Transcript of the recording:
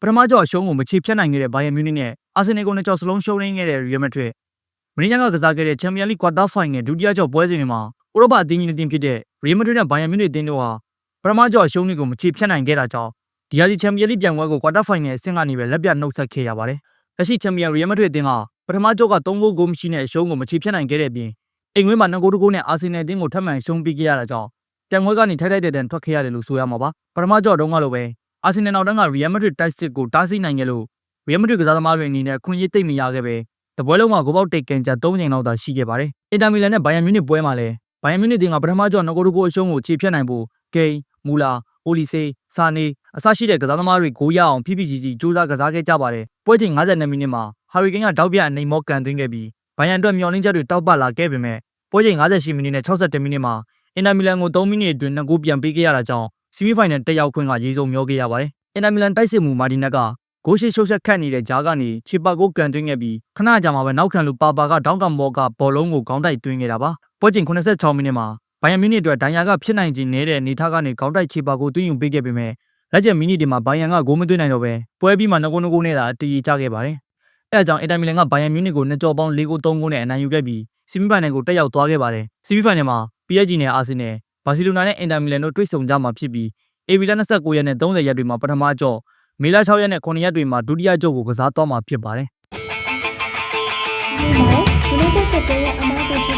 ပထမကြော့အရှုံးကိုမချေဖြတ်နိုင်ခဲ့တဲ့ဘိုင်ယန်မြူနစ်နဲ့အာဆင်နယ်ကိုနှစ်ကြော့စလုံးရှုံးနေခဲ့တဲ့ရီယယ်မက်ဒရစ်မင်းညာကကစားခဲ့တဲ့ချန်ပီယံလိကွာတာဖိုင်နယ်ဒုတိယကြော့ပွဲစဉ်တွေမှာဥရောပအသင်းကြီးအသင်းဖြစ်တဲ့ရီယယ်မက်ဒရစ်နဲ့ဘိုင်ယန်မြူနစ်အသင်းတို့ဟာပထမကြော့အရှုံးတွေကိုမချေဖြတ်နိုင်ခဲ့တာကြောင့်ဒီဟာဒီချန်ပီယံလိပြိုင်ပွဲကိုကွာတာဖိုင်နယ်အဆင့်ကနေပဲလက်ပြနှုတ်ဆက်ခဲ့ရပါတယ်။လက်ရှိချန်ပီယံရီယယ်မက်ဒရစ်အသင်းကပထမကြော့က3ဂိုးဂိုးမရှိနဲ့အရှုံးကိုမချေဖြတ်နိုင်ခဲ့တဲ့အပြင်အိမ်ဝင်းမှာ2ဂိုးတကိုးနဲ့အာဆင်နယ်အသင်းကိုထပ်မံရှုံးပေးခဲ့ရတာကြောင့်ပြိုင်ပွဲကနေထိုက်ထိုက်တန်တန်ထွက်ခဲ့ရတယ်လို့ဆိုရမှာပါ။ပထမကြော့တုန်းကလိုပဲ အာဆင်နယ်နောက်တန်းကရီယယ်မက်ဒရစ်တိုက်စစ်ကိုတားဆီးနိုင်ခဲ့လို့ရီယယ်မက်ဒရစ်ကစားသမားတွေအနေနဲ့အခွင့်အရေးသိမ့်မရခဲ့ပဲတပွဲလုံးမှာဂိုးပေါက်တိတ်ကန်ကြ3ချိန်လောက်သာရှိခဲ့ပါတယ်။အင်တာမီလန်နဲ့ဘိုင်ယန်မြူနစ်ပွဲမှာလည်းဘိုင်ယန်မြူနစ်တင်ကပထမကြော့2ဂိုးတကိုးအရှုံးကိုခြေဖြတ်နိုင်ဖို့ဂိမ်းမူလာအိုလီဆေးစာနေအစရှိတဲ့ကစားသမားတွေဂိုးရအောင်ဖိဖိကြီးကြီးစူးစမ်းကစားခဲ့ကြပါတယ်။ပွဲချိန်52မိနစ်မှာဟာရီကိန်းကတောက်ပြအနေမောကန်သွင်းခဲ့ပြီးဘိုင်ယန်အတွက်မျော်လင့်ချက်တွေတောက်ပလာခဲ့ပေမဲ့ပွဲချိန်58မိနစ်နဲ့62မိနစ်မှာအင်တာမီလန်ကို3မိနစ်အတွင်း2ဂိုးပြန်ပေးခဲ့ရတာကြောင့် ဆီမီဖိုင်နယ်တက်ရောက်ခွင့်ကရေစုံမျောခဲ့ရပါတယ်။အင်တာမီလန်တိုက်စစ်မှုမာဒီနက်ကဂိုးရှိရှုပ်ဆက်ခတ်နေတဲ့ဂျားကနေချီပါကိုကန်သွင်းခဲ့ပြီးခဏကြာမှပဲနောက်ခံလူပါပါကဒေါင်းကံဘောကဘောလုံးကိုခေါင်းတိုက်သွင်းခဲ့တာပါ။ပွဲချိန်86မိနစ်မှာဘိုင်ယန်မြူနစ်အတွက်ဒိုင်ယာကဖြစ်နိုင်ခြင်းနေတဲ့အနေထားကနေခေါင်းတိုက်ချီပါကိုသွင်းယူပေးခဲ့ပေမဲ့လက်ကျန်မိနစ်တွေမှာဘိုင်ယန်ကဂိုးမသွင်းနိုင်တော့ပဲပွဲပြီးမှငကုန်းငကုန်းနဲ့သာတည်ရကြခဲ့ပါတယ်။အဲအကြောင်းအင်တာမီလန်ကဘိုင်ယန်မြူနစ်ကိုနှစ်ကြော်ပေါင်း၄ဂိုး၃ဂိုးနဲ့အနိုင်ယူခဲ့ပြီးဆီမီဖိုင်နယ်ကိုတက်ရောက်သွားခဲ့ပါတယ်။ဆီမီဖိုင်နယ်မှာ PSG နဲ့အာဆင်နယ် ဘာစီလိုနာနဲ့အင်တာမီလန်တို့တွေ့ဆုံကြမှာဖြစ်ပြီး AB လ29ရက်နဲ့30ရက်တွေမှာပထမကြော့မေလ6ရက်နဲ့9ရက်တွေမှာဒုတိယကြော့ကိုကစားသွားမှာဖြစ်ပါတယ်ဒီမှာ United ကတည်းကအမားကိုချပြ